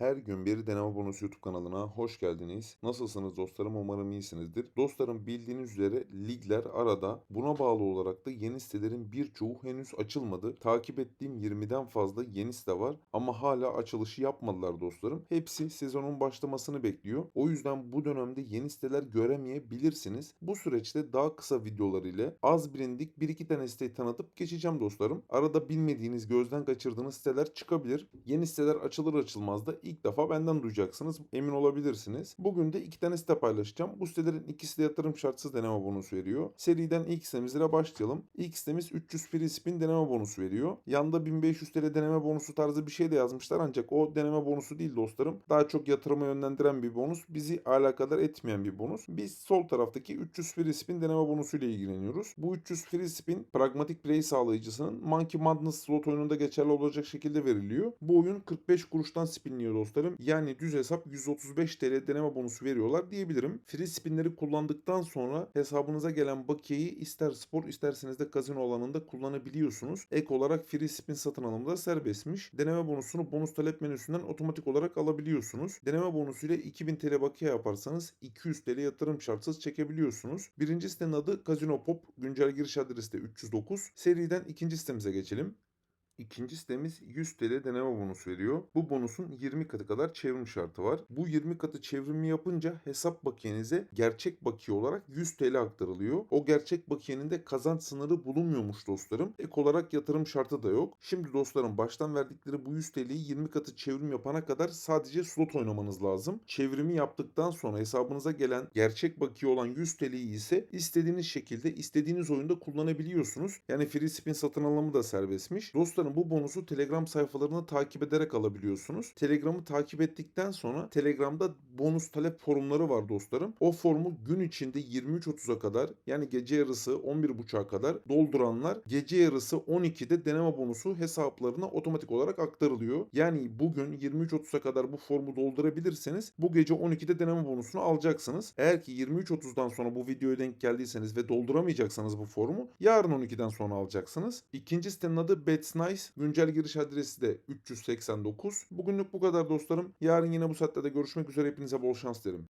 Her gün bir deneme bonusu YouTube kanalına hoş geldiniz. Nasılsınız dostlarım? Umarım iyisinizdir. Dostlarım bildiğiniz üzere ligler arada. Buna bağlı olarak da yeni sitelerin birçoğu henüz açılmadı. Takip ettiğim 20'den fazla yeni site var ama hala açılışı yapmadılar dostlarım. Hepsi sezonun başlamasını bekliyor. O yüzden bu dönemde yeni siteler göremeyebilirsiniz. Bu süreçte daha kısa videolar ile az bilindik bir iki tane siteyi tanıtıp geçeceğim dostlarım. Arada bilmediğiniz, gözden kaçırdığınız siteler çıkabilir. Yeni siteler açılır açılmaz da ilk defa benden duyacaksınız. Emin olabilirsiniz. Bugün de iki tane site paylaşacağım. Bu sitelerin ikisi de yatırım şartsız deneme bonusu veriyor. Seriden ilk sitemizle başlayalım. İlk sitemiz 300 free spin deneme bonusu veriyor. Yanda 1500 TL deneme bonusu tarzı bir şey de yazmışlar ancak o deneme bonusu değil dostlarım. Daha çok yatırıma yönlendiren bir bonus. Bizi alakadar etmeyen bir bonus. Biz sol taraftaki 300 free spin deneme bonusu ile ilgileniyoruz. Bu 300 free spin pragmatik play sağlayıcısının Monkey Madness slot oyununda geçerli olacak şekilde veriliyor. Bu oyun 45 kuruştan spinliyor dostlarım. Yani düz hesap 135 TL deneme bonusu veriyorlar diyebilirim. Free spinleri kullandıktan sonra hesabınıza gelen bakiyeyi ister spor isterseniz de kazino alanında kullanabiliyorsunuz. Ek olarak free spin satın alımı da serbestmiş. Deneme bonusunu bonus talep menüsünden otomatik olarak alabiliyorsunuz. Deneme bonusu ile 2000 TL bakiye yaparsanız 200 TL yatırım şartsız çekebiliyorsunuz. Birinci sitenin adı Casino Pop. Güncel giriş adresi de 309. Seriden ikinci sitemize geçelim. İkinci sitemiz 100 TL deneme bonusu veriyor. Bu bonusun 20 katı kadar çevrim şartı var. Bu 20 katı çevrimi yapınca hesap bakiyenize gerçek bakiye olarak 100 TL aktarılıyor. O gerçek bakiyenin de kazanç sınırı bulunmuyormuş dostlarım. Ek olarak yatırım şartı da yok. Şimdi dostlarım baştan verdikleri bu 100 TL'yi 20 katı çevrim yapana kadar sadece slot oynamanız lazım. Çevrimi yaptıktan sonra hesabınıza gelen gerçek bakiye olan 100 TL'yi ise istediğiniz şekilde istediğiniz oyunda kullanabiliyorsunuz. Yani free spin satın alımı da serbestmiş. Dostlarım bu bonusu Telegram sayfalarını takip ederek alabiliyorsunuz. Telegram'ı takip ettikten sonra Telegram'da bonus talep forumları var dostlarım. O formu gün içinde 23.30'a kadar yani gece yarısı 11.30'a kadar dolduranlar gece yarısı 12'de deneme bonusu hesaplarına otomatik olarak aktarılıyor. Yani bugün 23.30'a kadar bu formu doldurabilirseniz bu gece 12'de deneme bonusunu alacaksınız. Eğer ki 23.30'dan sonra bu videoya denk geldiyseniz ve dolduramayacaksanız bu formu yarın 12'den sonra alacaksınız. İkinci sitenin adı Bets Nice. Güncel giriş adresi de 389. Bugünlük bu kadar dostlarım. Yarın yine bu saatte de görüşmek üzere. Hepinize bol şans derim.